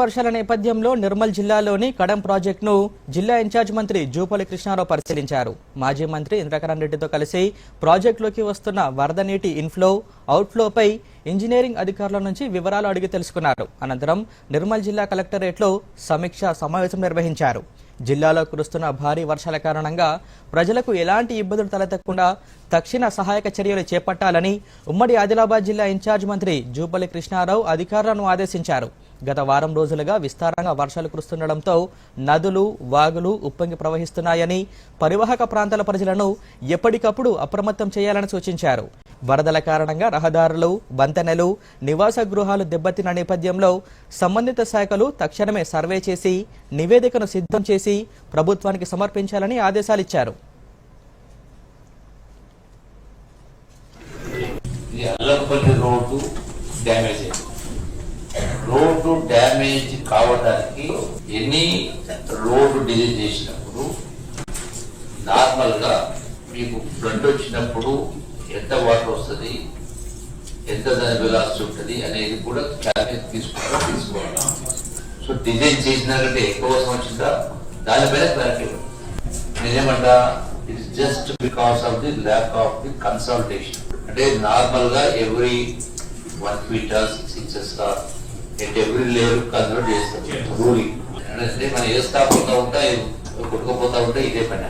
వర్షాల నేపథ్యంలో నిర్మల్ జిల్లాలోని కడం ప్రాజెక్టును జిల్లా ఇన్ఛార్జ్ మంత్రి జూపల్లి కృష్ణారావు పరిశీలించారు. మాజీ మంత్రి ఇంద్రకరణ్ రెడ్డితో కలిసి ప్రాజెక్టులోకి వస్తున్న వరద నీటి ఇన్ఫ్లో అవుట్ఫ్లోపై ఇంజనీరింగ్ అధికారుల నుంచి వివరాలు అడిగి తెలుసుకున్నారు. అనంతరం నిర్మల్ జిల్లా కలెక్టరేట్లో సమీక్ష సమావేశం నిర్వహించారు. జిల్లాలో కురుస్తున్న భారీ వర్షాల కారణంగా ప్రజలకు ఎలాంటి ఇబ్బందులు తలెత్తకుండా తక్షణ సహాయక చర్యలు చేపట్టాలని ఉమ్మడి ఆదిలాబాద్ జిల్లా ఇన్ఛార్జ్ మంత్రి జూపల్లి కృష్ణారావు అధికారులను ఆదేశించారు. గత వారం రోజులుగా విస్తారంగా వర్షాలు కురుస్తుండటంతో నదులు వాగులు ఉప్పొంగి ప్రవహిస్తున్నాయని పరివాహక ప్రాంతాల ప్రజలను ఎప్పటికప్పుడు అప్రమత్తం చేయాలని సూచించారు. వరదల కారణంగా రహదారులు వంతెనలు నివాస గృహాలు దెబ్బతిన్న నేపథ్యంలో సంబంధిత శాఖలు తక్షణమే సర్వే చేసి నివేదికను సిద్ధం చేసి ప్రభుత్వానికి సమర్పించాలని ఆదేశాలిచ్చారు. Allampalli road damage road damage కావడానికి ఎన్ని రోడ్డు డిజైన్ చేసినప్పుడు నార్మల్గా మీకు ఫ్లడ్ వచ్చినప్పుడు ఎంత వాటర్ వస్తుంది ఎంత దాని వెలాసిటీ ఉంటుంది అనేది కూడా క్యాల్కులేట్ తీసుకుంటా తీసుకోవాలి. సో డిజైన్ చేసినారంటే ఎక్కువ వర్షం వచ్చిందా? దానిపైన clarity నిజమంటా it's just because of the lack of the consultation అంటే నార్మల్గా every one feet or six inches at every layer convert చేస్తారు. రూలింగ్ అంటే మనం వేస్తా పోతా ఉంటా కొట్టుకుపోతా ఉంటా ఇదే పని.